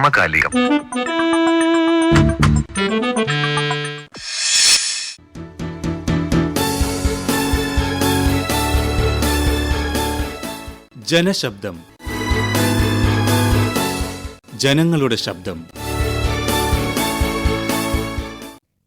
സമകാലികം. ജനശബ്ദം. ജനങ്ങളുടെ ശബ്ദം.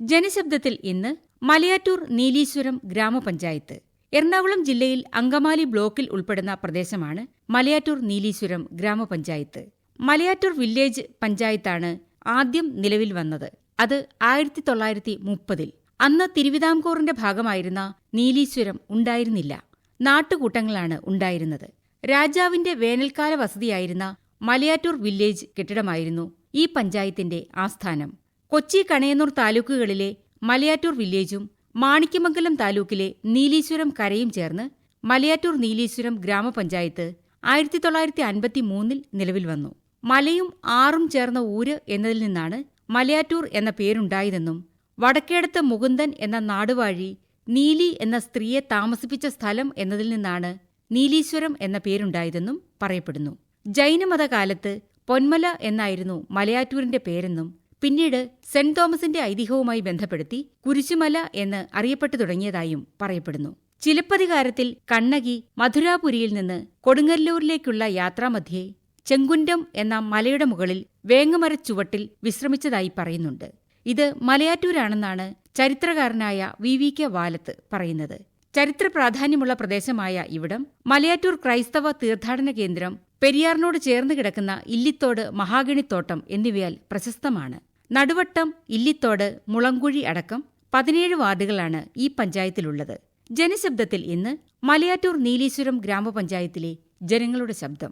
ജനശബ്ദത്തിൽ ഇന്ന് മലയാറ്റൂർ നീലീശ്വരം ഗ്രാമപഞ്ചായത്ത് എറണാകുളം ജില്ലയിൽ അങ്കമാലി ബ്ലോക്കിൽ ഉൾപ്പെടുന്ന പ്രദേശമാണ് മലയാറ്റൂർ നീലീശ്വരം ഗ്രാമപഞ്ചായത്ത്. മലയാറ്റൂർ വില്ലേജ് പഞ്ചായത്താണ് ആദ്യം നിലവിൽ വന്നത്. അത് ആയിരത്തി തൊള്ളായിരത്തി മുപ്പതിൽ അന്ന് തിരുവിതാംകൂറിന്റെ ഭാഗമായിരുന്ന നീലീശ്വരം ഉണ്ടായിരുന്നില്ല. നാട്ടുകൂട്ടങ്ങളാണ് ഉണ്ടായിരുന്നത്. രാജാവിന്റെ വേനൽക്കാല വസതിയായിരുന്ന മലയാറ്റൂർ വില്ലേജ് കെട്ടിടമായിരുന്നു ഈ പഞ്ചായത്തിന്റെ ആസ്ഥാനം. കൊച്ചി കണയന്നൂർ താലൂക്കുകളിലെ മലയാറ്റൂർ വില്ലേജും മാണിക്യമംഗലം താലൂക്കിലെ നീലീശ്വരം കരയും ചേർന്ന് മലയാറ്റൂർ നീലീശ്വരം ഗ്രാമപഞ്ചായത്ത് ആയിരത്തി തൊള്ളായിരത്തി അൻപത്തി മൂന്നിൽ നിലവിൽ വന്നു. മലയും ആറും ചേർന്ന ഊര് എന്നതിൽ നിന്നാണ് മലയാറ്റൂർ എന്ന പേരുണ്ടായതെന്നും വടക്കേടത്ത് മുകുന്ദൻ എന്ന നാടുവാഴി നീലി എന്ന സ്ത്രീയെ താമസിപ്പിച്ച സ്ഥലം എന്നതിൽ നിന്നാണ് നീലീശ്വരം എന്ന പേരുണ്ടായതെന്നും പറയപ്പെടുന്നു. ജൈനമതകാലത്ത് പൊന്മല എന്നായിരുന്നു മലയാറ്റൂരിന്റെ പേരെന്നും പിന്നീട് സെന്റ് തോമസിന്റെ ഐതിഹ്യവുമായി ബന്ധപ്പെടുത്തി കുരിശുമല എന്ന് അറിയപ്പെട്ടു തുടങ്ങിയതായും പറയപ്പെടുന്നു. ചിലപ്പതികാരത്തിൽ കണ്ണകി മധുരാപുരിയിൽ നിന്ന് കൊടുങ്ങല്ലൂരിലേക്കുള്ള യാത്രാമധ്യേ ചെങ്കുന്റം എന്ന മലയുടെ മുകളിൽ വേങ്ങമരച്ചുവട്ടിൽ വിശ്രമിച്ചതായി പറയുന്നുണ്ട്. ഇത് മലയാറ്റൂരാണെന്നാണ് ചരിത്രകാരനായ വി വി കെ വാലത്ത് പറയുന്നത്. ചരിത്ര പ്രാധാന്യമുള്ള പ്രദേശമായ ഇവിടം മലയാറ്റൂർ ക്രൈസ്തവ തീർത്ഥാടന കേന്ദ്രം പെരിയാറിനോട് ചേർന്ന് കിടക്കുന്ന ഇല്ലിത്തോട് മഹാഗണിത്തോട്ടം എന്നിവയാൽ പ്രശസ്തമാണ്. നടുവട്ടം ഇല്ലിത്തോട് മുളങ്കുഴി അടക്കം പതിനേഴ് വാർഡുകളാണ് ഈ പഞ്ചായത്തിലുള്ളത്. ജനശബ്ദത്തിൽ ഇന്ന് മലയാറ്റൂർ നീലീശ്വരം ഗ്രാമപഞ്ചായത്തിലെ ജനങ്ങളുടെ ശബ്ദം.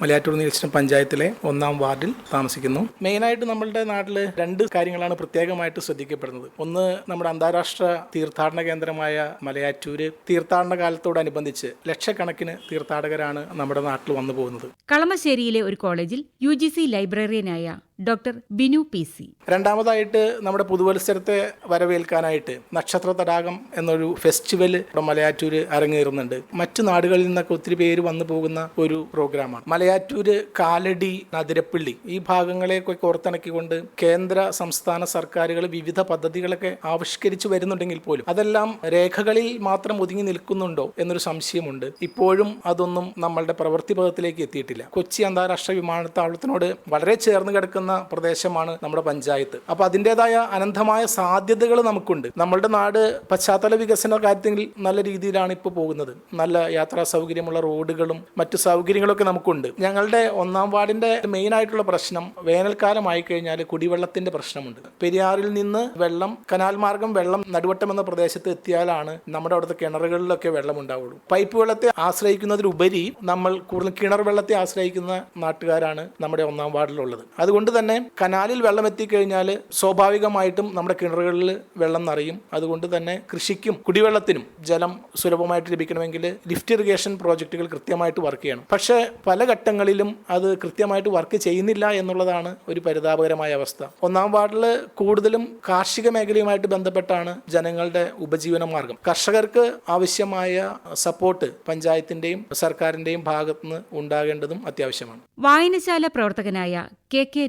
മലയാറ്റൂർ നീലശ്വരം പഞ്ചായത്തിലെ ഒന്നാം വാർഡിൽ താമസിക്കുന്നു. മെയിനായിട്ട് നമ്മളുടെ നാട്ടിൽ രണ്ട് കാര്യങ്ങളാണ് പ്രത്യേകമായിട്ട് ശ്രദ്ധിക്കപ്പെടുന്നത്. ഒന്ന് നമ്മുടെ അന്താരാഷ്ട്ര തീർത്ഥാടന കേന്ദ്രമായ മലയാറ്റൂര് തീർത്ഥാടന കാലത്തോടനുബന്ധിച്ച് ലക്ഷക്കണക്കിന് തീർത്ഥാടകരാണ് നമ്മുടെ നാട്ടിൽ വന്നു പോകുന്നത്. കളമശ്ശേരിയിലെ ഒരു കോളേജിൽ യു ലൈബ്രറിയനായ ഡോക്ടർ ബിനു പി സി. രണ്ടാമതായിട്ട് നമ്മുടെ പുതുവത്സരത്തെ വരവേൽക്കാനായിട്ട് നക്ഷത്ര തടാകം എന്നൊരു ഫെസ്റ്റിവൽ മലയാറ്റൂര് അരങ്ങേറുന്നുണ്ട്. മറ്റു നാടുകളിൽ നിന്നൊക്കെ ഒത്തിരി പേര് വന്നു പോകുന്ന ഒരു പ്രോഗ്രാമാണ് മലയാറ്റൂര് കാലടി നദിരപ്പള്ളി ഈ ഭാഗങ്ങളെയൊക്കെ കോർത്തിണക്കിക്കൊണ്ട് കേന്ദ്ര സംസ്ഥാന സർക്കാരുകൾ വിവിധ പദ്ധതികളൊക്കെ ആവിഷ്കരിച്ചു വരുന്നുണ്ടെങ്കിൽ പോലും അതെല്ലാം രേഖകളിൽ മാത്രം ഒതുങ്ങി നിൽക്കുന്നുണ്ടോ എന്നൊരു സംശയമുണ്ട്. ഇപ്പോഴും അതൊന്നും നമ്മളുടെ പ്രവൃത്തി പദത്തിലേക്ക് എത്തിയിട്ടില്ല. കൊച്ചി അന്താരാഷ്ട്ര വിമാനത്താവളത്തിനോട് വളരെ ചേർന്ന് കിടക്കുന്ന പ്രദേശമാണ് നമ്മുടെ പഞ്ചായത്ത്. അപ്പോൾ അതിന്റെതായ അനന്തമായ സാധ്യതകൾ നമുക്കുണ്ട്. നമ്മളുടെ നാട് പശ്ചാത്തല വികസന കാര്യത്തിൽ നല്ല രീതിയിലാണ് ഇപ്പോൾ പോകുന്നത്. നല്ല യാത്രാ സൗകര്യമുള്ള റോഡുകളും മറ്റു സൗകര്യങ്ങളൊക്കെ നമുക്കുണ്ട്. ഞങ്ങളുടെ ഒന്നാം വാർഡിന്റെ മെയിൻ ആയിട്ടുള്ള പ്രശ്നം വേനൽക്കാലമായി കഴിഞ്ഞാൽ കുടിവെള്ളത്തിന്റെ പ്രശ്നമുണ്ട്. പെരിയാറിൽ നിന്ന് വെള്ളം കനാൽ മാർഗം വെള്ളം നടുവട്ടം എന്ന പ്രദേശത്ത് എത്തിയാലാണ് നമ്മുടെ അവിടുത്തെ കിണറുകളിലൊക്കെ വെള്ളം ഉണ്ടാവുള്ളൂ. പൈപ്പ് വെള്ളത്തെ ആശ്രയിക്കുന്നതിലുപരി നമ്മൾ കൂടുതൽ കിണർ വെള്ളത്തെ ആശ്രയിക്കുന്ന നാട്ടുകാരാണ് നമ്മുടെ ഒന്നാം വാർഡിലുള്ളത്. അതുകൊണ്ട് തന്നെ കനാലിൽ വെള്ളം എത്തിക്കഴിഞ്ഞാൽ സ്വാഭാവികമായിട്ടും നമ്മുടെ കിണറുകളിൽ വെള്ളം നിറയും. അതുകൊണ്ട് തന്നെ കൃഷിക്കും കുടിവെള്ളത്തിനും ജലം സുലഭമായിട്ട് ലഭിക്കണമെങ്കിൽ ലിഫ്റ്റ് ഇറിഗേഷൻ പ്രോജക്റ്റുകൾ കൃത്യമായിട്ട് വർക്ക് ചെയ്യണം. പക്ഷേ പല ഘട്ടങ്ങളിലും അത് കൃത്യമായിട്ട് വർക്ക് ചെയ്യുന്നില്ല എന്നുള്ളതാണ് ഒരു പരിതാപകരമായ അവസ്ഥ. ഒന്നാം വാർഡിൽ കൂടുതലും കാർഷിക മേഖലയുമായിട്ട് ബന്ധപ്പെട്ടാണ് ജനങ്ങളുടെ ഉപജീവന മാർഗം. കർഷകർക്ക് ആവശ്യമായ സപ്പോർട്ട് പഞ്ചായത്തിന്റെയും സർക്കാരിന്റെയും ഭാഗത്തുനിന്ന് ഉണ്ടാകേണ്ടതും അത്യാവശ്യമാണ്. വായനശാല പ്രവർത്തകനായ കെ കെ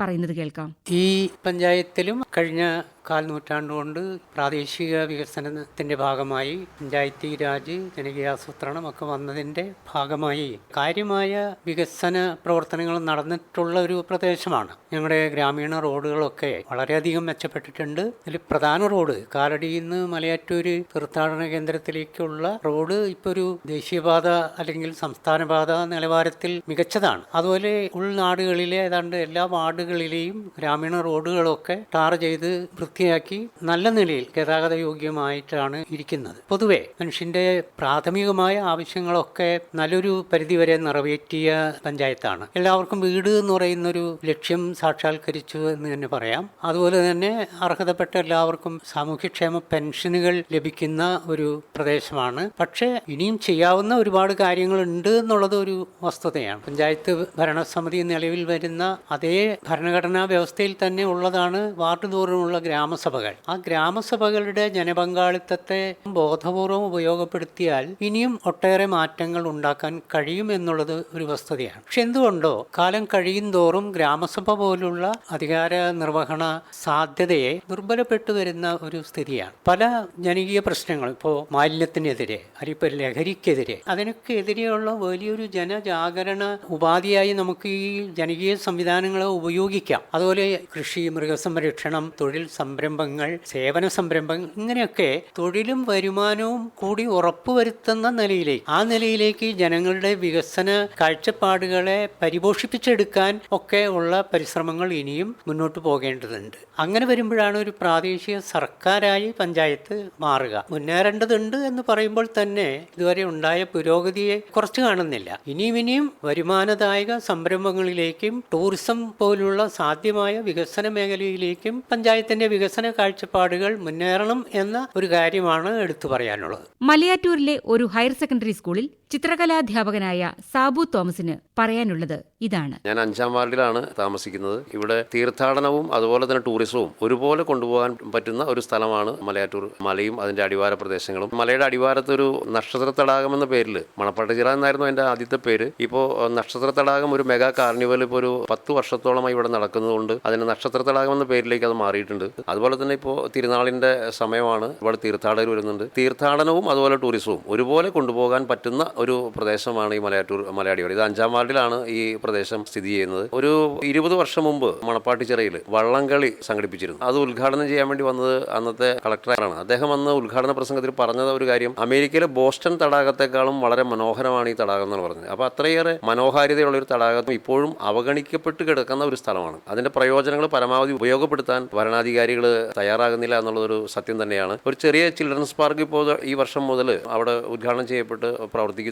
പറയുന്നത് കേൾക്കാം. ഈ പഞ്ചായത്തിലും കഴിഞ്ഞ കാൽ നൂറ്റാണ്ടുകൊണ്ട് പ്രാദേശിക വികസനത്തിന്റെ ഭാഗമായി പഞ്ചായത്തി രാജ് ജനകീയാസൂത്രണം ഒക്കെ വന്നതിന്റെ ഭാഗമായി കാര്യമായ വികസന പ്രവർത്തനങ്ങൾ നടന്നിട്ടുള്ള ഒരു പ്രദേശമാണ്. ഞങ്ങളുടെ ഗ്രാമീണ റോഡുകളൊക്കെ വളരെയധികം മെച്ചപ്പെട്ടിട്ടുണ്ട്. ഇതിൽ പ്രധാന റോഡ് കാലടിയിൽ നിന്ന് മലയാറ്റൂര് തീർത്ഥാടന കേന്ദ്രത്തിലേക്കുള്ള റോഡ് ഇപ്പോൾ ഒരു ദേശീയപാത അല്ലെങ്കിൽ സംസ്ഥാനപാത നിലവാരത്തിൽ മികച്ചതാണ്. അതുപോലെ ഉൾനാടുകളിലെ ഏതാണ്ട് എല്ലാ വാർഡുകളിലെയും ഗ്രാമീണ റോഡുകളൊക്കെ ടാർ ചെയ്ത് വൃത്തിയാക്കി നല്ല നിലയിൽ ഗതാഗത യോഗ്യമായിട്ടാണ് ഇരിക്കുന്നത്. പൊതുവെ മനുഷ്യന്റെ പ്രാഥമികമായ ആവശ്യങ്ങളൊക്കെ നല്ലൊരു പരിധിവരെ നിറവേറ്റിയ പഞ്ചായത്താണ്. എല്ലാവർക്കും വീട് എന്ന് പറയുന്ന ഒരു ലക്ഷ്യം സാക്ഷാത്കരിച്ചു എന്ന് തന്നെ പറയാം. അതുപോലെ തന്നെ അർഹതപ്പെട്ട എല്ലാവർക്കും സാമൂഹ്യക്ഷേമ പെൻഷനുകൾ ലഭിക്കുന്ന ഒരു പ്രദേശമാണ്. പക്ഷേ ഇനിയും ചെയ്യാവുന്ന ഒരുപാട് കാര്യങ്ങളുണ്ട് എന്നുള്ളത് ഒരു വസ്തുതയാണ്. പഞ്ചായത്ത് ഭരണസമിതി നിലവിൽ വരുന്ന അതേ ഭരണഘടനാ വ്യവസ്ഥയിൽ തന്നെ ഉള്ളതാണ് വാർഡ് തോറുമുള്ള ഗ്രാമ ഗ്രാമസഭകൾ. ആ ഗ്രാമസഭകളുടെ ജനപങ്കാളിത്തത്തെ ബോധപൂർവം ഉപയോഗപ്പെടുത്തിയാൽ ഇനിയും ഒട്ടേറെ മാറ്റങ്ങൾ ഉണ്ടാക്കാൻ കഴിയും എന്നുള്ളത് ഒരു വസ്തുതയാണ്. പക്ഷെ എന്തുകൊണ്ടോ കാലം കഴിയും തോറും ഗ്രാമസഭ പോലുള്ള അധികാര നിർവഹണ സാധ്യതയെ ദുർബലപ്പെട്ടു വരുന്ന ഒരു സ്ഥിതിയാണ്. പല ജനകീയ പ്രശ്നങ്ങൾ ഇപ്പോൾ മാലിന്യത്തിനെതിരെ അരിപ്പ ലഹരിക്കെതിരെ അതിനൊക്കെ എതിരെയുള്ള വലിയൊരു ജനജാഗരണ ഉപാധിയായി നമുക്ക് ഈ ജനകീയ സംവിധാനങ്ങളെ ഉപയോഗിക്കാം. അതുപോലെ കൃഷി മൃഗസംരക്ഷണം തൊഴിൽ സംരംഭങ്ങൾ സേവന സംരംഭങ്ങൾ ഇങ്ങനെയൊക്കെ തൊഴിലും വരുമാനവും കൂടി ഉറപ്പുവരുത്തുന്ന നിലയിലേക്ക് ആ നിലയിലേക്ക് ജനങ്ങളുടെ വികസന കാഴ്ചപ്പാടുകളെ പരിപോഷിപ്പിച്ചെടുക്കാൻ ഒക്കെ ഉള്ള പരിശ്രമങ്ങൾ ഇനിയും മുന്നോട്ട് പോകേണ്ടതുണ്ട്. അങ്ങനെ വരുമ്പോഴാണ് ഒരു പ്രാദേശിക സർക്കാരായി പഞ്ചായത്ത് മാറുക. മുന്നേറേണ്ടതുണ്ട് എന്ന് പറയുമ്പോൾ തന്നെ ഇതുവരെ ഉണ്ടായ പുരോഗതിയെ കുറച്ച് കാണുന്നില്ല. ഇനിയും ഇനിയും വരുമാനദായക സംരംഭങ്ങളിലേക്കും ടൂറിസം പോലുള്ള സാധ്യമായ വികസന മേഖലയിലേക്കും പഞ്ചായത്തിന്റെ വികസന കാഴ്ചപ്പാടുകൾ മുന്നേറണം എന്ന ഒരു കാര്യമാണ് എടുത്തു പറയാനുള്ളത്. മലയാറ്റൂരിലെ ഒരു ഹയർ സെക്കൻഡറി സ്കൂളിൽ ചിത്രകലാധ്യാപകനായ സാബു തോമസിന് പറയാനുള്ളത് ഇതാണ്. ഞാൻ അഞ്ചാം വാർഡിലാണ് താമസിക്കുന്നത്. ഇവിടെ തീർത്ഥാടനവും അതുപോലെ തന്നെ ടൂറിസവും ഒരുപോലെ കൊണ്ടുപോകാൻ പറ്റുന്ന ഒരു സ്ഥലമാണ് മലയാറ്റൂർ മലയും അതിന്റെ അടിവാര പ്രദേശങ്ങളും. മലയുടെ അടിവാരത്ത് ഒരു നക്ഷത്ര തടാകം എന്ന പേരിൽ മണപ്പാട്ടുചിറ എന്നായിരുന്നു എന്റെ ആദ്യത്തെ പേര്. ഇപ്പോൾ നക്ഷത്ര തടാകം ഒരു മെഗാ കാർണിവൽ ഇപ്പോൾ ഒരു പത്ത് വർഷത്തോളമായി ഇവിടെ നടക്കുന്നതുകൊണ്ട് അതിന് നക്ഷത്ര തടാകം എന്ന പേരിലേക്ക് അത് മാറിയിട്ടുണ്ട്. അതുപോലെ തന്നെ ഇപ്പോൾ തിരുനാളിന്റെ സമയമാണ്. ഇവിടെ തീർത്ഥാടകർ വരുന്നുണ്ട്. തീർത്ഥാടനവും അതുപോലെ ടൂറിസവും ഒരുപോലെ കൊണ്ടുപോകാൻ പറ്റുന്ന ഒരു പ്രദേശമാണ് ഈ മലയാറ്റൂർ മലയാടിയോട്. ഇത് അഞ്ചാം വാർഡിലാണ് ഈ പ്രദേശം സ്ഥിതി ചെയ്യുന്നത്. ഒരു ഇരുപത് വർഷം മുമ്പ് മണപ്പാട്ടിച്ചിറയിൽ വള്ളംകളി സംഘടിപ്പിച്ചിരുന്നു. അത് ഉദ്ഘാടനം ചെയ്യാൻ വേണ്ടി വന്നത് അന്നത്തെ കളക്ടറാണ്. അദ്ദേഹം അന്ന് ഉദ്ഘാടന പ്രസംഗത്തിൽ പറഞ്ഞത് ഒരു കാര്യം അമേരിക്കയിലെ ബോസ്റ്റൺ തടാകത്തെക്കാളും വളരെ മനോഹരമാണ് ഈ തടാകം എന്ന് പറഞ്ഞത്. അപ്പോൾ അത്രയേറെ മനോഹാരിതയുള്ള ഒരു തടാകം ഇപ്പോഴും അവഗണിക്കപ്പെട്ട് കിടക്കുന്ന ഒരു സ്ഥലമാണ്. അതിന്റെ പ്രയോജനങ്ങൾ പരമാവധി ഉപയോഗപ്പെടുത്താൻ ഭരണാധികാരികൾ തയ്യാറാകുന്നില്ല എന്നുള്ളതൊരു സത്യം തന്നെയാണ്. ഒരു ചെറിയ ചിൽഡ്രൻസ് പാർക്ക് ഇപ്പോൾ ഈ വർഷം മുതൽ അവിടെ ഉദ്ഘാടനം ചെയ്യപ്പെട്ട്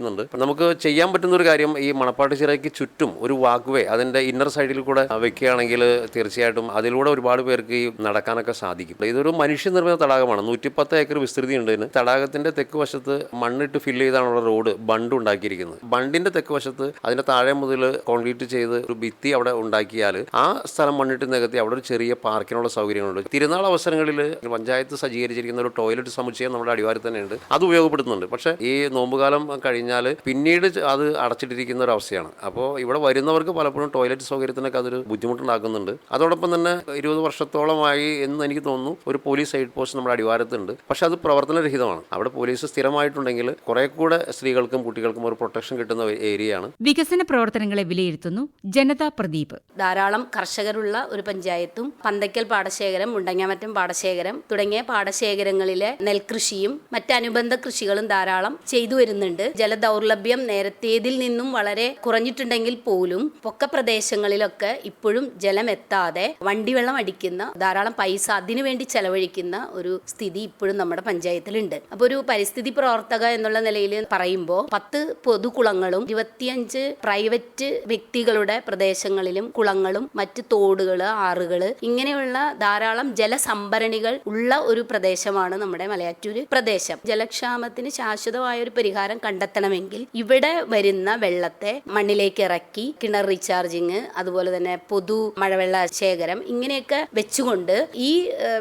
പ്രവർത്തിക്കുന്നുണ്ട് നമുക്ക് ചെയ്യാൻ പറ്റുന്ന ഒരു കാര്യം ഈ മണപ്പാട്ട് ചിറയ്ക്ക് ചുറ്റും ഒരു വാക്വേ അതിന്റെ ഇന്നർ സൈഡിൽ കൂടെ വെക്കുകയാണെങ്കിൽ തീർച്ചയായിട്ടും അതിലൂടെ ഒരുപാട് പേർക്ക് ഈ നടക്കാനൊക്കെ സാധിക്കും. ഇതൊരു മനുഷ്യനിർമ്മിത തടാകമാണ്. നൂറ്റിപ്പത്ത് ഏക്കർ വിസ്തൃതി ഉണ്ട് ഇതിന്. തടാകത്തിന്റെ തെക്ക് വശത്ത് മണ്ണിട്ട് ഫില്ല് ചെയ്താണുള്ള റോഡ് ബണ്ട് ഉണ്ടാക്കിയിരിക്കുന്നത്. ബണ്ടിന്റെ തെക്ക് വശത്ത് അതിന്റെ താഴെ മുതൽ കോൺക്രീറ്റ് ചെയ്ത് ഒരു ഭിത്തി അവിടെ ഉണ്ടാക്കിയാൽ ആ സ്ഥലം മണ്ണിട്ട് നികത്തി അവിടെ ഒരു ചെറിയ പാർക്കിനുള്ള സൗകര്യങ്ങളുണ്ട്. തിരുനാൾ അവസരങ്ങളിൽ പഞ്ചായത്ത് സജ്ജീകരിച്ചിരിക്കുന്ന ഒരു ടോയ്ലറ്റ് സമുച്ചയം നമ്മുടെ അടിവാരത്തിൽ തന്നെയുണ്ട്. അത് ഉപയോഗപ്പെടുത്തുന്നുണ്ട്. പക്ഷേ ഈ നോമ്പുകാലം കഴിഞ്ഞാൽ പിന്നീട് അത് അടച്ചിട്ടിരിക്കുന്ന ഒരു അവസ്ഥയാണ് അപ്പോൾ ഇവിടെ വരുന്നവർക്ക് പലപ്പോഴും ടോയ്ലറ്റ് സൗകര്യത്തിനൊക്കെ അതൊരു ബുദ്ധിമുട്ടുണ്ടാക്കുന്നുണ്ട്. അതോടൊപ്പം തന്നെ ഇരുപത് വർഷത്തോളമായി എന്ന് എനിക്ക് തോന്നുന്നു ഒരു പോലീസ് സൈഡ് പോസ്റ്റ് നമ്മുടെ അടിവാരത്തുണ്ട്. പക്ഷെ അത് പ്രവർത്തനരഹിതമാണ്. അവിടെ പോലീസ് സ്ഥിരമായിട്ടുണ്ടെങ്കിൽ കുറെ കൂടെ സ്ത്രീകൾക്കും കുട്ടികൾക്കും ഒരു പ്രൊട്ടക്ഷൻ കിട്ടുന്ന ഏരിയയാണ്. വികസന പ്രവർത്തനങ്ങളെ വിലയിരുത്തുന്നു ജനതാ പ്രദീപ്. ധാരാളം കർഷകരുള്ള ഒരു പഞ്ചായത്തും പന്തയ്ക്കൽ പാടശേഖരം മുണ്ടങ്ങാമറ്റം പാടശേഖരം തുടങ്ങിയ പാടശേഖരങ്ങളിലെ നെൽകൃഷിയും മറ്റനുബന്ധ കൃഷികളും ധാരാളം ചെയ്തു വരുന്നുണ്ട്. ജലദൗർലഭ്യം നേരത്തേതിൽ നിന്നും വളരെ കുറഞ്ഞിട്ടുണ്ടെങ്കിൽ പോലും പൊക്ക പ്രദേശങ്ങളിലൊക്കെ ഇപ്പോഴും ജലം എത്താതെ വണ്ടിവെള്ളം അടിക്കുന്ന ധാരാളം പൈസ അതിനുവേണ്ടി ചെലവഴിക്കുന്ന ഒരു സ്ഥിതി ഇപ്പോഴും നമ്മുടെ പഞ്ചായത്തിലുണ്ട്. അപ്പോൾ ഒരു പരിസ്ഥിതി പ്രവർത്തക എന്നുള്ള നിലയിൽ പറയുമ്പോൾ പത്ത് പൊതുകുളങ്ങളും ഇരുപത്തിയഞ്ച് പ്രൈവറ്റ് വ്യക്തികളുടെ പ്രദേശങ്ങളിലും കുളങ്ങളും മറ്റ് തോടുകൾ ആറുകൾ ഇങ്ങനെയുള്ള ധാരാളം ജലസംഭരണികൾ ഉള്ള ഒരു പ്രദേശമാണ് നമ്മുടെ മലയാറ്റൂര് പ്രദേശം. ജലക്ഷാമത്തിന് ശാശ്വതമായ ഒരു പരിഹാരം കണ്ടെത്തണമെങ്കിൽ ഇവിടെ വരുന്ന വെള്ളത്തെ മണ്ണിലേക്ക് ഇറക്കി കിണർ റീചാർജിങ് അതുപോലെ തന്നെ പൊതു മഴവെള്ള ശേഖരം ഇങ്ങനെയൊക്കെ വെച്ചുകൊണ്ട് ഈ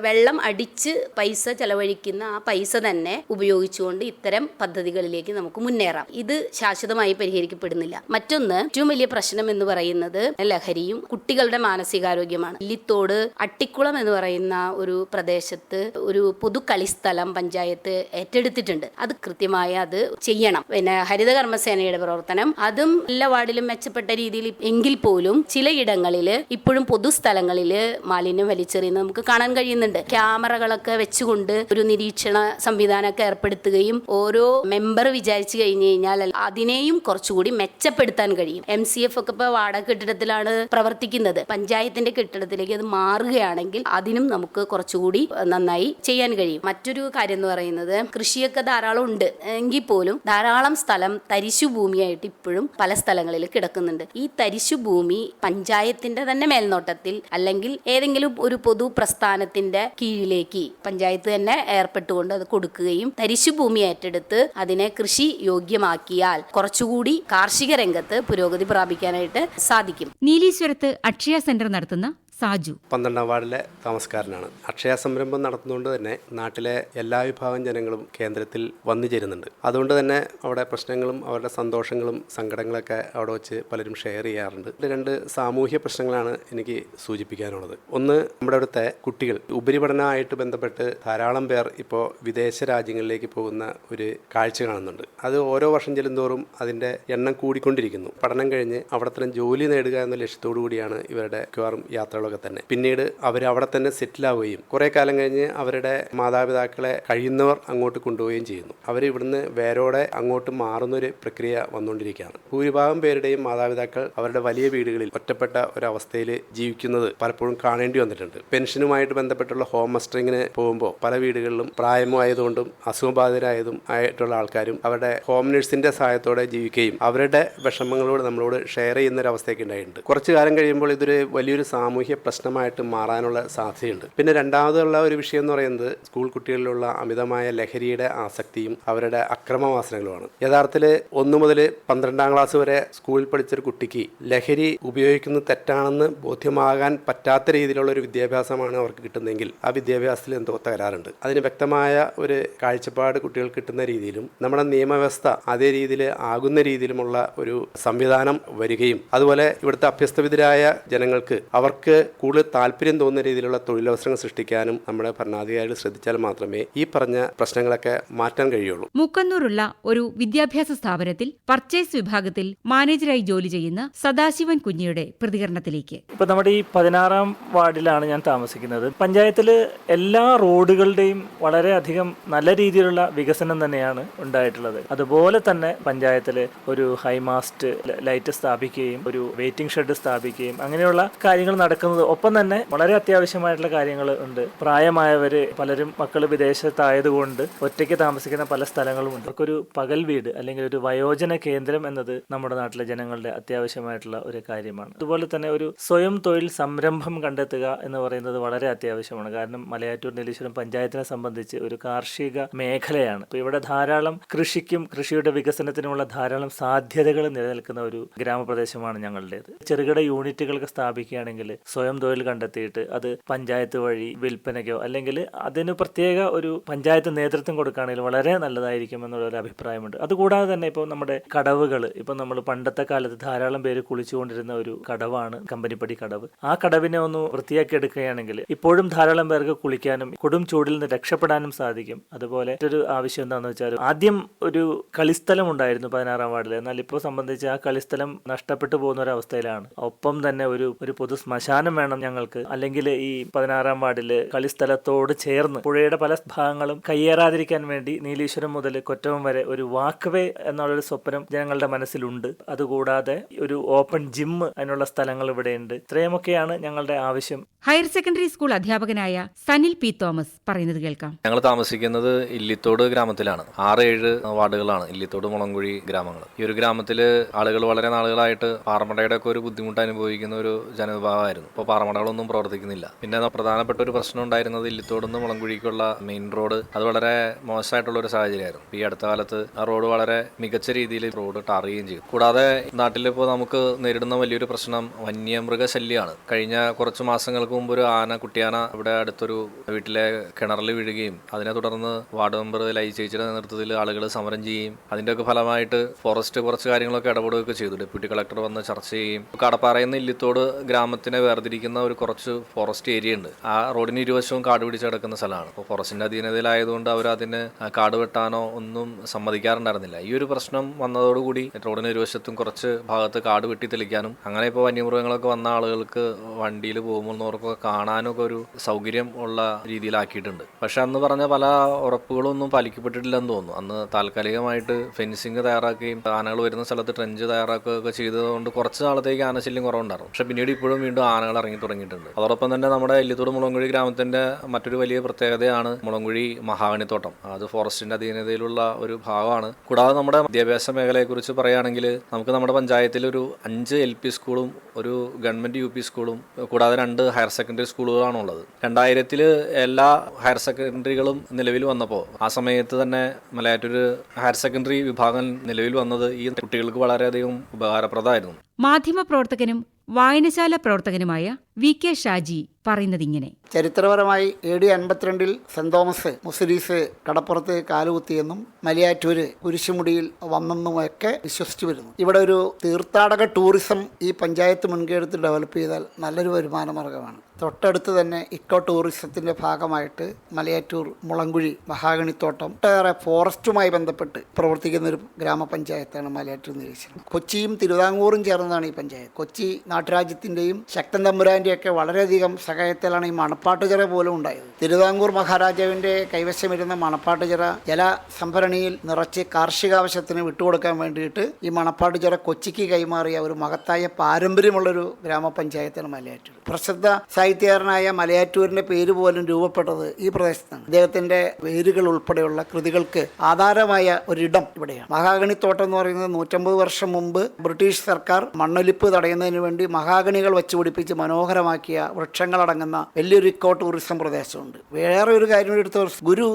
വെള്ളം അടിച്ച് പൈസ ചെലവഴിക്കുന്ന ആ പൈസ തന്നെ ഉപയോഗിച്ചുകൊണ്ട് ഇത്തരം പദ്ധതികളിലേക്ക് നമുക്ക് മുന്നേറാം. ഇത് ശാശ്വതമായി പരിഹരിക്കപ്പെടുന്നില്ല. മറ്റൊന്ന് ഏറ്റവും വലിയ പ്രശ്നം എന്ന് പറയുന്നത് ലഹരിയും കുട്ടികളുടെ മാനസികാരോഗ്യമാണ്. ലിത്തോട് അട്ടിക്കുളം എന്ന് പറയുന്ന ഒരു പ്രദേശത്ത് ഒരു പൊതു കളിസ്ഥലം പഞ്ചായത്ത് ഏറ്റെടുത്തിട്ടുണ്ട്. അത് കൃത്യമായി അത് ചെയ്യണം. ഹരിത കർമ്മസേനയുടെ പ്രവർത്തനം. അതും എല്ലാ വാർഡിലും മെച്ചപ്പെട്ട രീതിയിൽ എങ്കിൽ പോലും ചിലയിടങ്ങളിൽ ഇപ്പോഴും പൊതുസ്ഥലങ്ങളിൽ മാലിന്യം വലിച്ചെറിയുന്നത് നമുക്ക് കാണാൻ കഴിയുന്നുണ്ട്. ക്യാമറകളൊക്കെ വെച്ചുകൊണ്ട് ഒരു നിരീക്ഷണ സംവിധാനമൊക്കെ ഏർപ്പെടുത്തുകയും ഓരോ മെമ്പർ വിചാരിച്ചു കഴിഞ്ഞു കഴിഞ്ഞാൽ അതിനെയും കുറച്ചുകൂടി മെച്ചപ്പെടുത്താൻ കഴിയും. എം സി എഫ് ഒക്കെ ഇപ്പോൾ വാടക കെട്ടിടത്തിലാണ് പ്രവർത്തിക്കുന്നത്. പഞ്ചായത്തിന്റെ കെട്ടിടത്തിലേക്ക് അത് മാറുകയാണെങ്കിൽ അതിനും നമുക്ക് കുറച്ചുകൂടി നന്നായി ചെയ്യാൻ കഴിയും. മറ്റൊരു കാര്യം എന്ന് പറയുന്നത് കൃഷിയൊക്കെ ധാരാളം ഉണ്ട്. എങ്കിൽ പോലും ധാരാളം സ്ഥലം തരിശു ഭൂമിയായിട്ട് ഇപ്പോഴും പല സ്ഥലങ്ങളിൽ കിടക്കുന്നുണ്ട്. ഈ തരിശു ഭൂമി പഞ്ചായത്തിന്റെ തന്നെ മേൽനോട്ടത്തിൽ അല്ലെങ്കിൽ ഏതെങ്കിലും ഒരു പൊതു പ്രസ്ഥാനത്തിന്റെ കീഴിലേക്ക് പഞ്ചായത്ത് തന്നെ ഏർപ്പെട്ടുകൊണ്ട് അത് കൊടുക്കുകയും തരിശു ഭൂമി ഏറ്റെടുത്ത് അതിനെ കൃഷി യോഗ്യമാക്കിയാൽ കുറച്ചുകൂടി കാർഷിക രംഗത്ത് പുരോഗതി പ്രാപിക്കാനായിട്ട് സാധിക്കും. നീലീശ്വരത്ത് അക്ഷയ സെന്റർ നടത്തുന്ന സാജു. പന്ത്രണ്ടാം വാർഡിലെ താമസക്കാരനാണ്. അക്ഷയ സംരംഭം നടത്തുന്നതുകൊണ്ട് തന്നെ നാട്ടിലെ എല്ലാ വിഭാഗം ജനങ്ങളും കേന്ദ്രത്തിൽ വന്നു ചേരുന്നുണ്ട്. അതുകൊണ്ട് തന്നെ അവിടെ പ്രശ്നങ്ങളും അവരുടെ സന്തോഷങ്ങളും സങ്കടങ്ങളൊക്കെ അവിടെ വെച്ച് പലരും ഷെയർ ചെയ്യാറുണ്ട്. രണ്ട് സാമൂഹ്യ പ്രശ്നങ്ങളാണ് എനിക്ക് സൂചിപ്പിക്കാനുള്ളത്. ഒന്ന് നമ്മുടെ അവിടുത്തെ കുട്ടികൾ. ഉപരിപഠനമായിട്ട് ബന്ധപ്പെട്ട് ധാരാളം പേർ ഇപ്പോൾ വിദേശ രാജ്യങ്ങളിലേക്ക് പോകുന്ന ഒരു കാഴ്ച കാണുന്നുണ്ട്. അത് ഓരോ വർഷം ചെല്ലുന്തോറും അതിന്റെ എണ്ണം കൂടിക്കൊണ്ടിരിക്കുന്നു. പഠനം കഴിഞ്ഞ് അവിടെ തന്നെ ജോലി നേടുക എന്ന ലക്ഷ്യത്തോടു കൂടിയാണ് ഇവരുടെ മിക്കവാറും യാത്രകളൊക്കെ തന്നെ പിന്നീട് അവർ അവിടെ തന്നെ സെറ്റിലാവുകയും കുറെ കാലം കഴിഞ്ഞ് അവരുടെ മാതാപിതാക്കളെ കഴിയുന്നവർ അങ്ങോട്ട് കൊണ്ടുപോവുകയും ചെയ്യുന്നു. അവർ ഇവിടുന്ന് വേരോടെ അങ്ങോട്ട് മാറുന്നൊരു പ്രക്രിയ വന്നുകൊണ്ടിരിക്കുകയാണ്. ഭൂരിഭാഗം പേരുടെയും മാതാപിതാക്കൾ അവരുടെ വലിയ വീടുകളിൽ ഒറ്റപ്പെട്ട ഒരവസ്ഥയിൽ ജീവിക്കുന്നത് പലപ്പോഴും കാണേണ്ടി വന്നിട്ടുണ്ട്. പെൻഷനുമായിട്ട് ബന്ധപ്പെട്ടുള്ള ഹോം മസ്റ്ററിങ്ങിന് പോകുമ്പോൾ പല വീടുകളിലും പ്രായമായതുകൊണ്ടും അസുഖബാധിതരായതും ആയിട്ടുള്ള ആൾക്കാരും അവരുടെ ഹോം നഴ്സിന്റെ സഹായത്തോടെ ജീവിക്കുകയും അവരുടെ വിഷമങ്ങളോട് നമ്മളോട് ഷെയർ ചെയ്യുന്ന ഒരു അവസ്ഥയൊക്കെ ഉണ്ടായിട്ടുണ്ട്. കുറച്ചു കാലം കഴിയുമ്പോൾ ഇതൊരു വലിയൊരു സാമൂഹ്യ പ്രശ്നമായിട്ട് മാറാനുള്ള സാധ്യതയുണ്ട്. പിന്നെ രണ്ടാമതുള്ള ഒരു വിഷയം എന്ന് പറയുന്നത് സ്കൂൾ കുട്ടികളിലുള്ള അമിതമായ ലഹരിയുടെ ആസക്തിയും അവരുടെ അക്രമവാസനകളുമാണ്. യഥാർത്ഥത്തിൽ ഒന്ന് മുതൽ പന്ത്രണ്ടാം ക്ലാസ് വരെ സ്കൂളിൽ പഠിച്ചൊരു കുട്ടിക്ക് ലഹരി ഉപയോഗിക്കുന്നത് തെറ്റാണെന്ന് ബോധ്യമാകാൻ പറ്റാത്ത രീതിയിലുള്ള ഒരു വിദ്യാഭ്യാസമാണ് അവർക്ക് കിട്ടുന്നതെങ്കിൽ ആ വിദ്യാഭ്യാസത്തിൽ എന്തോ തകരാറുണ്ട്. അതിന് വ്യക്തമായ ഒരു കാഴ്ചപ്പാട് കുട്ടികൾക്ക് കിട്ടുന്ന രീതിയിലും നമ്മുടെ നിയമവ്യവസ്ഥ അതേ രീതിയിൽ ആകുന്ന രീതിയിലുമുള്ള ഒരു സംവിധാനം വരികയും അതുപോലെ ഇവിടുത്തെ അഭ്യസ്തവിധരായ ജനങ്ങൾക്ക് അവർക്ക് കൂടുതൽ താല്പര്യം തോന്നുന്ന രീതിയിലുള്ള തൊഴിലവസരങ്ങൾ സൃഷ്ടിക്കാനും നമ്മുടെ ഭരണാധികാരികൾ ശ്രദ്ധിച്ചാൽ മാത്രമേ ഈ പറഞ്ഞ പ്രശ്നങ്ങളൊക്കെ മാറ്റാൻ കഴിയുള്ളൂ. മുക്കന്നൂറുള്ള ഒരു വിദ്യാഭ്യാസ സ്ഥാപനത്തിൽ പർച്ചേസ് വിഭാഗത്തിൽ മാനേജരായി ജോലി ചെയ്യുന്ന സദാശിവൻ കുഞ്ഞിയുടെ പ്രതികരണത്തിലേക്ക്. ഇപ്പൊ നമ്മുടെ ഈ പതിനാറാം വാർഡിലാണ് ഞാൻ താമസിക്കുന്നത്. പഞ്ചായത്തിൽ എല്ലാ റോഡുകളുടെയും വളരെയധികം നല്ല രീതിയിലുള്ള വികസനം തന്നെയാണ് ഉണ്ടായിട്ടുള്ളത്. അതുപോലെ തന്നെ പഞ്ചായത്തിൽ ഒരു ഹൈമാസ്റ്റ് ലൈറ്റ് സ്ഥാപിക്കുകയും ഒരു വെയിറ്റിംഗ് ഷെഡ് സ്ഥാപിക്കുകയും അങ്ങനെയുള്ള കാര്യങ്ങൾ നടക്കുന്നത് ഒപ്പം തന്നെ വളരെ അത്യാവശ്യമായിട്ടുള്ള കാര്യങ്ങൾ ഉണ്ട്. പ്രായമായവര് പലരും മക്കൾ വിദേശത്തായതുകൊണ്ട് ഒറ്റയ്ക്ക് താമസിക്കുന്ന പല സ്ഥലങ്ങളും ഉണ്ട്. അവർക്കൊരു പകൽ വീട് അല്ലെങ്കിൽ ഒരു വയോജന കേന്ദ്രം എന്നത് നമ്മുടെ നാട്ടിലെ ജനങ്ങളുടെ അത്യാവശ്യമായിട്ടുള്ള ഒരു കാര്യമാണ്. അതുപോലെ തന്നെ ഒരു സ്വയം തൊഴിൽ സംരംഭം കണ്ടെത്തുക എന്ന് പറയുന്നത് വളരെ അത്യാവശ്യമാണ്. കാരണം മലയാറ്റൂർ നെല്ലീശ്വരം പഞ്ചായത്തിനെ സംബന്ധിച്ച് ഒരു കാർഷിക മേഖലയാണ്. അപ്പോൾ ഇവിടെ ധാരാളം കൃഷിക്കും കൃഷിയുടെ വികസനത്തിനുമുള്ള ധാരാളം സാധ്യതകൾ നിലനിൽക്കുന്ന ഒരു ഗ്രാമപ്രദേശമാണ് ഞങ്ങളുടേത്. ചെറുകിട യൂണിറ്റുകളൊക്കെ സ്ഥാപിക്കുകയാണെങ്കിൽ സ്വയം തൊഴിൽ കണ്ടെത്തിയിട്ട് അത് പഞ്ചായത്ത് വഴി വിൽപ്പനയ്ക്കോ അല്ലെങ്കിൽ അതിന് പ്രത്യേക ഒരു പഞ്ചായത്ത് നേതൃത്വം കൊടുക്കുകയാണെങ്കിൽ വളരെ നല്ലതായിരിക്കും എന്നുള്ള ഒരു അഭിപ്രായമുണ്ട്. അതുകൂടാതെ തന്നെ ഇപ്പോൾ നമ്മുടെ കടവുകൾ ഇപ്പം നമ്മൾ പണ്ടത്തെ കാലത്ത് ധാരാളം പേര് കുളിച്ചുകൊണ്ടിരുന്ന ഒരു കടവാണ് കമ്പനിപ്പടി കടവ്. ആ കടവിനെ ഒന്ന് വൃത്തിയാക്കി എടുക്കുകയാണെങ്കിൽ ഇപ്പോഴും ധാരാളം പേർക്ക് കുളിക്കാനും കൊടും ചൂടിൽ നിന്ന് രക്ഷപ്പെടാനും സാധിക്കും. അതുപോലെ മറ്റൊരു ആവശ്യം എന്താണെന്ന് വെച്ചാൽ ആദ്യം ഒരു കളിസ്ഥലം ഉണ്ടായിരുന്നു പതിനാറാം വാർഡിൽ. എന്നാൽ ഇപ്പോൾ സംബന്ധിച്ച് ആ കളിസ്ഥലം നഷ്ടപ്പെട്ടു പോകുന്ന ഒരു അവസ്ഥയിലാണ്. ഒപ്പം തന്നെ ഒരു ഒരു പൊതു ശ്മശാനം വേണം ഞങ്ങൾക്ക്. അല്ലെങ്കിൽ ഈ പതിനാറാം വാർഡിൽ കളിസ്ഥലത്തോട് ചേർന്ന് പുഴയുടെ പല ഭാഗങ്ങളും കയ്യേറാതിരിക്കാൻ വേണ്ടി നീലീശ്വരം മുതൽ കൊറ്റവം വരെ ഒരു വാക്വേ വേ എന്നുള്ളൊരു സ്വപ്നം ജനങ്ങളുടെ മനസ്സിലുണ്ട്. അതുകൂടാതെ ഒരു ഓപ്പൺ ജിം അതിനുള്ള സ്ഥലങ്ങൾ ഇവിടെയുണ്ട്. ഇത്രയുമൊക്കെയാണ് ഞങ്ങളുടെ ആവശ്യം. ഹയർ സെക്കൻഡറി സ്കൂൾ അധ്യാപകനായ സനിൽ പി തോമസ് പറയുന്നത് കേൾക്കാം. ഞങ്ങൾ താമസിക്കുന്നത് ഇല്ലിത്തോട് ഗ്രാമത്തിലാണ്. ആറ് ഏഴ് വാർഡുകളാണ്. ഇല്ലിത്തോട് മുളങ്കുഴി ഗ്രാമങ്ങൾ. ഈ ഒരു ഗ്രാമത്തിൽ ആളുകൾ വളരെ നാളുകളായിട്ട് പാറമടയുടെ ഒക്കെ ഒരു ബുദ്ധിമുട്ട് അനുഭവിക്കുന്ന ഒരു ജനവിഭാഗമായിരുന്നു. ഇപ്പോൾ പാറമടകളൊന്നും പ്രവർത്തിക്കുന്നില്ല. പിന്നെ പ്രധാനപ്പെട്ട ഒരു പ്രശ്നം ഉണ്ടായിരുന്നത് ഇല്ലിത്തോട് നിന്ന് മുളങ്കുഴിക്കുള്ള മെയിൻ റോഡ് അത് വളരെ മോശമായിട്ടുള്ള ഒരു സാഹചര്യമായിരുന്നു. ഈ അടുത്ത കാലത്ത് ആ റോഡ് വളരെ മികച്ച രീതിയിൽ റോഡ് ടാർ ചെയ്യുകയും ചെയ്തു കൂടാതെ നാട്ടിലിപ്പോൾ നമുക്ക് നേരിടുന്ന വലിയൊരു പ്രശ്നം വന്യമൃഗ ശല്യമാണ് കഴിഞ്ഞ കുറച്ച് മാസങ്ങൾക്ക് മുമ്പ് ഒരു ആന കുട്ടിയാന ഇവിടെ അടുത്തൊരു വീട്ടിലെ കിണറിൽ വീഴുകയും അതിനെ തുടർന്ന് വാർഡ് മെമ്പർ ലൈ ചേച്ചിയുടെ നേതൃത്വത്തിൽ ആളുകൾ സമരം ചെയ്യുകയും അതിന്റെയൊക്കെ ഫലമായിട്ട് ഫോറസ്റ്റ് കുറച്ച് കാര്യങ്ങളൊക്കെ ഇടപെടുകയൊക്കെ ചെയ്തു. ഡെപ്യൂട്ടി കളക്ടർ വന്ന് ചർച്ച ചെയ്യുകയും. കടപ്പാറയിൽ നിന്ന് ഇല്ലിത്തോട് ഗ്രാമത്തിനെ വേർതിരിക്കുന്ന ഒരു കുറച്ച് ഫോറസ്റ്റ് ഏരിയ ഉണ്ട്. ആ റോഡിന് ഇരുവശവും കാട് പിടിച്ച് കിടക്കുന്ന സ്ഥലമാണ്. അപ്പോൾ ഫോറസ്റ്റിന്റെ അധീനതയിലായതുകൊണ്ട് അവർ അതിന് കാട് വെട്ടാനോ ഒന്നും സമ്മതിക്കാറുണ്ടായിരുന്നില്ല. ഈ ഒരു പ്രശ്നം വന്നതോടുകൂടി റോഡിന് ഇരുവശത്തും കുറച്ച് ഭാഗത്ത് കാട് വെട്ടി തെളിക്കാനും അങ്ങനെ ഇപ്പോൾ വന്യമൃഗങ്ങളൊക്കെ വന്ന ആളുകൾക്ക് വണ്ടിയിൽ പോകുമ്പോഴൊക്കെ കാണാനൊക്കെ ഒരു സൗകര്യം ഉള്ള രീതിയിലാക്കിയിട്ടുണ്ട്. പക്ഷെ അന്ന് പറഞ്ഞ പല ഉറപ്പുകളൊന്നും പാലിക്കപ്പെട്ടിട്ടില്ലെന്ന് തോന്നുന്നു. അന്ന് താൽക്കാലികമായിട്ട് ഫെൻസിങ് തയ്യാറാക്കുകയും ആനകൾ വരുന്ന സ്ഥലത്ത് ട്രെഞ്ച് തയ്യാറാക്കുകയൊക്കെ ചെയ്തതുകൊണ്ട് കുറച്ച് നാളത്തേക്ക് ആനശല്യം കുറവുണ്ടായിരുന്നു. പക്ഷെ പിന്നീട് ഇപ്പോഴും വീണ്ടും ആനകൾ ഇറങ്ങി തുടങ്ങിയിട്ടുണ്ട്. അതോടൊപ്പം തന്നെ നമ്മുടെ എല്ലിത്തോട് മുളങ്കുഴി ഗ്രാമത്തിന്റെ മറ്റൊരു വലിയ പ്രത്യേകതയാണ് മുളങ്കുഴി മഹാഗണിത്തോട്ടം അത് ഫോറസ്റ്റിന്റെ അധീനതയിലുള്ള ഒരു ഭാഗമാണ്. കൂടാതെ നമ്മുടെ വിദ്യാഭ്യാസ മേഖലയെ കുറിച്ച് പറയുകയാണെങ്കിൽ നമുക്ക് നമ്മുടെ പഞ്ചായത്തിൽ ഒരു അഞ്ച് എൽ പി സ്കൂളും ഒരു ഗവൺമെന്റ് യു പി സ്കൂളും കൂടാതെ രണ്ട് ഹയർ സെക്കൻഡറി സ്കൂളുകളാണ് ഉള്ളത് രണ്ടായിരത്തിൽ എല്ലാ ഹയർ സെക്കൻഡറികളും നിലവിൽ വന്നപ്പോൾ ആ സമയത്ത് തന്നെ മലയാറ്റൂർ ഹയർ സെക്കൻഡറി വിഭാഗം നിലവിൽ വന്നത് ഈ കുട്ടികൾക്ക് വളരെയധികം ഉപകാരപ്രദമായിരുന്നു. മാധ്യമപ്രവർത്തകനും വായനശാല പ്രവർത്തകനുമായ വി കെ ഷാജി പറയുന്നതിങ്ങനെ. ചരിത്രപരമായി എ ഡി അൻപത്തിരണ്ടിൽ സെന്റ് തോമസ് മുസ്ലിസ് കടപ്പുറത്ത് കാലുകുത്തിയെന്നും മലയാറ്റൂര് കുരിശുമുടിയിൽ വന്നെന്നുമൊക്കെ വിശ്വസിച്ചു വരുന്നു. ഇവിടെ ഒരു തീർത്ഥാടക ടൂറിസം ഈ പഞ്ചായത്ത് മുൻകൈയെടുത്ത് ഡെവലപ്പ് ചെയ്താൽ നല്ലൊരു വരുമാന മാർഗമാണ് തൊട്ടടുത്ത് തന്നെ ഇക്കോ ടൂറിസത്തിന്റെ ഭാഗമായിട്ട് മലയാറ്റൂർ മുളങ്കുഴി മഹാഗണിത്തോട്ടം ഒട്ടേറെ ഫോറസ്റ്റുമായി ബന്ധപ്പെട്ട് പ്രവർത്തിക്കുന്ന ഒരു ഗ്രാമപഞ്ചായത്താണ് മലയാറ്റൂർ നിരീക്ഷണം കൊച്ചിയും തിരുവിതാംകൂറും ചേർന്നതാണ് ഈ പഞ്ചായത്ത്. കൊച്ചി നാട്ടുരാജ്യത്തിന്റെയും ശക്തൻ തമ്പുരാന്റെയൊക്കെ വളരെയധികം സഹായത്തിലാണ് ഈ മണപ്പാട്ടുചിറ പോലും ഉണ്ടായത്. തിരുവിതാംകൂർ മഹാരാജാവിന്റെ കൈവശമിരുന്ന മണപ്പാട്ടുചിറ ജല സംഭരണിയിൽ നിറച്ച് കാർഷികാവശ്യത്തിന് വിട്ടുകൊടുക്കാൻ വേണ്ടിയിട്ട് ഈ മണപ്പാട്ടുചിറ കൊച്ചിക്ക് കൈമാറിയ ഒരു മഹത്തായ പാരമ്പര്യമുള്ളൊരു ഗ്രാമപഞ്ചായത്താണ് മലയാറ്റൂർ. പ്രസിദ്ധ സാഹിത്യകാരനായ മലയാറ്റൂരിന്റെ പേര് പോലും രൂപപ്പെട്ടത് ഈ പ്രദേശത്താണ്. അദ്ദേഹത്തിന്റെ വേരുകൾ ഉൾപ്പെടെയുള്ള കൃതികൾക്ക് ആധാരമായ ഒരിടം ഇവിടെയാണ്. മഹാഗണിത്തോട്ടം എന്ന് പറയുന്നത് നൂറ്റമ്പത് വർഷം മുമ്പ് ബ്രിട്ടീഷ് സർക്കാർ മണ്ണൊലിപ്പ് തടയുന്നതിന് വേണ്ടി മഹാഗണികൾ വെച്ചുപിടിപ്പിച്ച് മനോഹരമാക്കിയ വൃക്ഷങ്ങളടങ്ങുന്ന വലിയൊരു ഇക്കോ ടൂറിസം പ്രദേശമുണ്ട്. വേറെ ഒരു കാര്യം എടുത്ത ഗുരു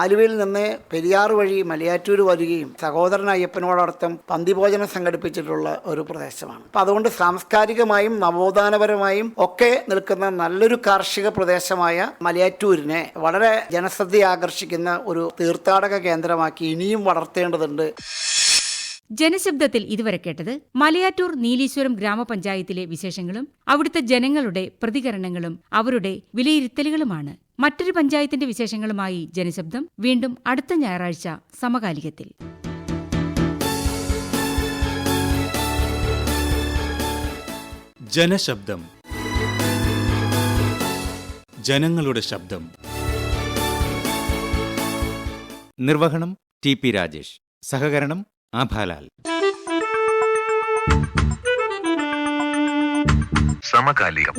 ആലുവയിൽ നിന്ന് പെരിയാർ വഴി മലയാറ്റൂർ വരികയും സഹോദരൻ അയ്യപ്പനോടർത്ഥം പന്തിഭോജനം സംഘടിപ്പിച്ചിട്ടുള്ള ഒരു പ്രദേശമാണ്. അപ്പം അതുകൊണ്ട് സാംസ്കാരികമായും നവോത്ഥാനപരമായും ഒക്കെ നിൽക്കുന്ന നല്ലൊരു കാർഷിക പ്രദേശമായ മലയാറ്റൂരിനെ വളരെ ജനശ്രദ്ധ ആകർഷിക്കുന്ന ഒരു തീർത്ഥാടക കേന്ദ്രമാക്കി ഇനിയും വളർത്തേണ്ടതുണ്ട്. ജനശബ്ദത്തിൽ ഇതുവരെ കേട്ടത് മലയാറ്റൂർ നീലീശ്വരം ഗ്രാമപഞ്ചായത്തിലെ വിശേഷങ്ങളും അവിടുത്തെ ജനങ്ങളുടെ പ്രതികരണങ്ങളും അവരുടെ വിലയിരുത്തലുകളുമാണ്. മറ്റൊരു പഞ്ചായത്തിന്റെ വിശേഷങ്ങളുമായി ജനശബ്ദം വീണ്ടും അടുത്ത ഞായറാഴ്ച സമകാലികത്തിൽ. ജനശബ്ദം. ജനങ്ങളുടെ ശബ്ദം. നിർവഹണം ടി പി രാജേഷ്. സഹകരണം ആഭാലാൽ സമകാലികം.